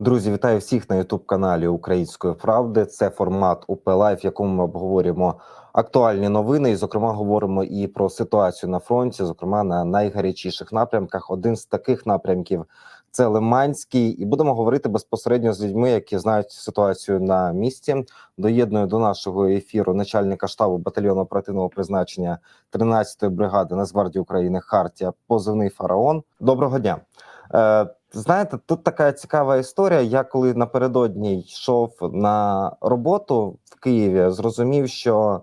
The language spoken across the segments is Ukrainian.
Друзі, вітаю всіх на youtube каналі Української правди. Це формат УП Лайф, в якому ми обговорюємо актуальні новини. І, зокрема, говоримо і про ситуацію на фронті, зокрема на найгарячіших напрямках. Один з таких напрямків це Лиманський, і будемо говорити безпосередньо з людьми, які знають ситуацію на місці. Доєдную до нашого ефіру начальника штабу батальйону оперативного призначення 13-ї бригади Нацгвардії України Хартія, позивний фараон. Доброго дня. Знаєте, тут така цікава історія. Я коли напередодні йшов на роботу в Києві, зрозумів, що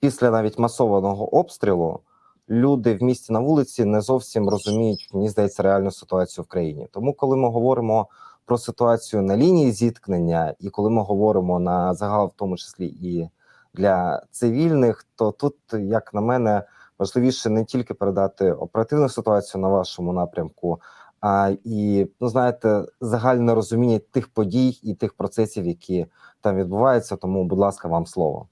після навіть масованого обстрілу люди в місті на вулиці не зовсім розуміють, мені здається, реальну ситуацію в країні. Тому, коли ми говоримо про ситуацію на лінії зіткнення, і коли ми говоримо на загал, в тому числі і для цивільних, то тут, як на мене, важливіше не тільки передати оперативну ситуацію на вашому напрямку а і ну знаєте, загальне розуміння тих подій і тих процесів, які там відбуваються. Тому, будь ласка, вам слово.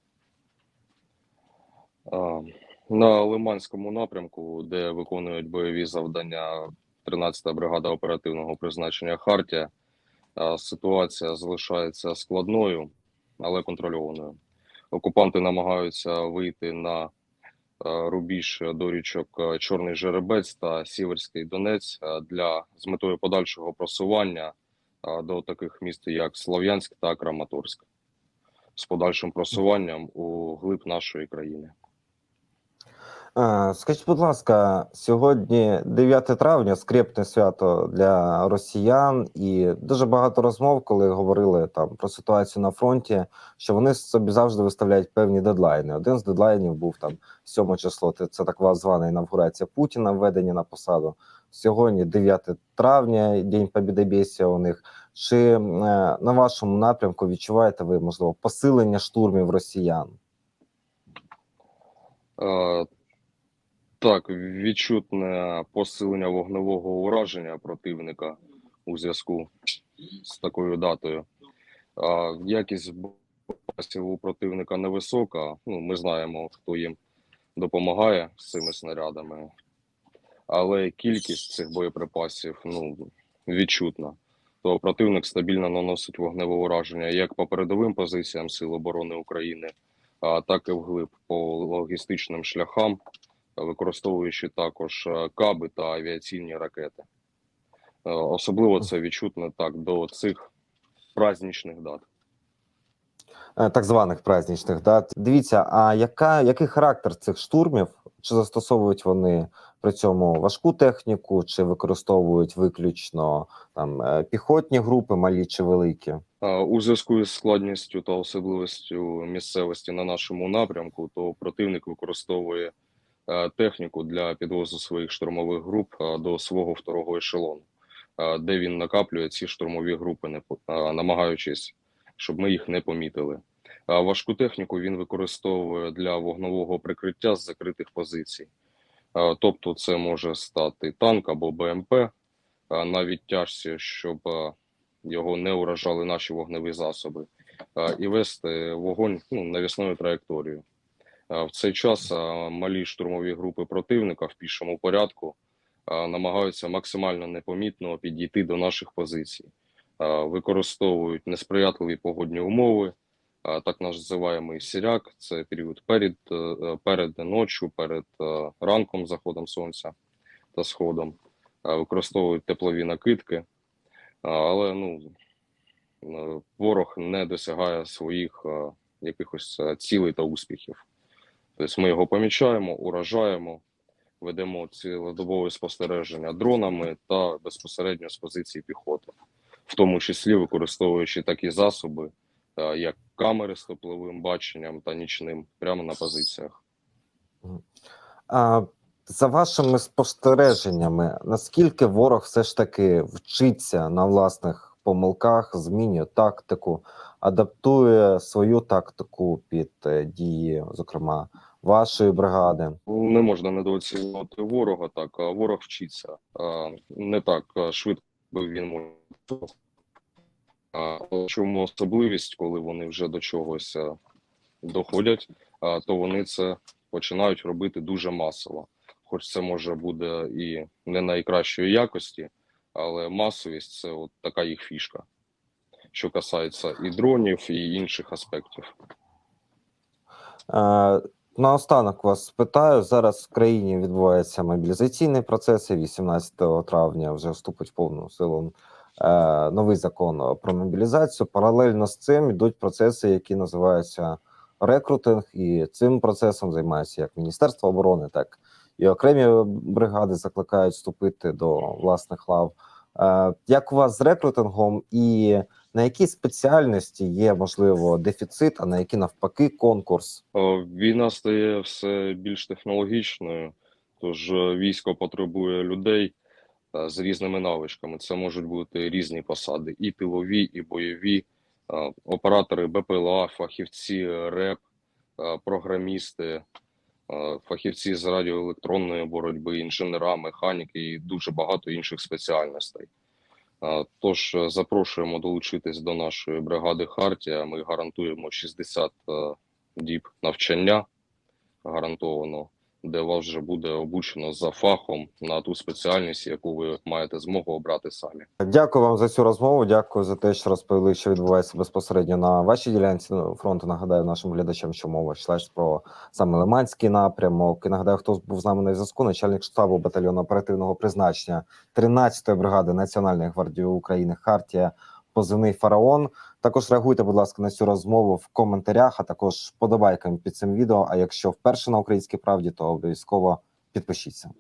На Лиманському напрямку, де виконують бойові завдання 13-та бригада оперативного призначення Хартія, ситуація залишається складною, але контрольованою. Окупанти намагаються вийти на рубіж до річок Чорний Жеребець та Сіверський Донець для з метою подальшого просування до таких міст, як Слов'янськ та Краматорськ, з подальшим просуванням у глиб нашої країни. Скажіть, будь ласка, сьогодні 9 травня, скрепне свято для росіян, і дуже багато розмов, коли говорили там про ситуацію на фронті, що вони собі завжди виставляють певні дедлайни. Один з дедлайнів був там 7 число. Це так звана інавгурація Путіна, введення на посаду. Сьогодні 9 травня, День Побєдобєсія у них. Чи е, на вашому напрямку відчуваєте ви можливо посилення штурмів росіян? Так, відчутне посилення вогневого ураження противника у зв'язку з такою датою. А Якість боєприпасів у противника невисока. Ну, ми знаємо, хто їм допомагає з цими снарядами, але кількість цих боєприпасів ну, відчутна. То противник стабільно наносить вогневе ураження як по передовим позиціям Сил оборони України, а так і вглиб по логістичним шляхам використовуючи також е, каби та авіаційні ракети. Е, Особливо це відчутно так до цих праздничних дат. Е, Так званих праздничних дат. Дивіться, а яка, який характер цих штурмів? Чи застосовують вони при цьому важку техніку, чи використовують виключно там піхотні групи, малі чи великі? У зв'язку із складністю та особливістю місцевості на нашому напрямку, то противник використовує техніку для підвозу своїх штурмових груп е, до свого второго ешелону, е, де він накаплює ці штурмові групи, е, намагаючись, щоб ми їх не помітили. Важку техніку він використовує для вогнового прикриття з закритих позицій. Е, Тобто, це може стати танк або БМП, е, навіть тяжці, щоб е, його не уражали наші вогневі засоби, е, і вести вогонь ну, навісною траєкторією. Е, В цей час е, малі штурмові групи противника в пішому порядку е, намагаються максимально непомітно підійти до наших позицій, використовують несприятливі погодні умови, так називаємий сіряк, це період перед, перед ночі, перед ранком, заходом сонця та сходом, використовують теплові накидки, але ну, ворог не досягає своїх якихось цілей та успіхів. Тобто ми його помічаємо, уражаємо, ведемо цілодобове спостереження дронами та безпосередньо з позиції піхоти, в тому числі використовуючи такі засоби, е, як камери з тепловим баченням та нічним, прямо на позиціях. А за вашими спостереженнями, наскільки ворог все ж таки вчиться на власних помилках, змінює тактику, адаптує свою тактику під е, дії, зокрема, вашої бригади? Не можна недооцінювати ворога, так ворог вчиться. Не так швидко він може. Чому особливість, коли вони вже до чогось доходять, то вони це починають робити дуже масово. Хоч це може буде і не найкращої якості, але масовість це от така їх фішка. Що касається і дронів, і інших аспектів. Е, Наостанок вас спитаю. Зараз в країні відбуваються мобілізаційні процеси. 18 травня вже вступить в повну силу е, новий закон про мобілізацію. Паралельно з цим йдуть процеси, які називаються рекрутинг, і цим процесом займається як Міністерство оборони, так і окремі бригади закликають вступити до власних лав. Е, Як у вас з рекрутингом, і на які спеціальності є можливо дефіцит, а на які навпаки конкурс? Е, Війна стає все більш технологічною, тож е, військо потребує людей з різними навичками. Це можуть бути різні посади: і тилові, і бойові, оператори БПЛА, фахівці РЕП, програмісти, фахівці з радіоелектронної боротьби, інженера, механіки і дуже багато інших спеціальностей. Е, Тож е, запрошуємо долучитись до нашої бригади Хартія. Ми гарантуємо 60 е, діб навчання гарантовано, де вас вже буде обучено за фахом на ту спеціальність, яку ви маєте змогу обрати самі. Дякую вам за цю розмову. Дякую за те, що розповіли, що відбувається безпосередньо на вашій ділянці фронту. Нагадаю нашим глядачам, що мова йшла про саме Лиманський напрямок. І нагадаю, хто був з нами на зв'язку. Начальник штабу батальйону оперативного призначення 13-ї бригади Національної гвардії України Хартія. Позивний фараон. Також реагуйте, будь ласка, на цю розмову в коментарях, а також подобайками під цим відео. А якщо вперше на українській правді, то обов'язково підпишіться.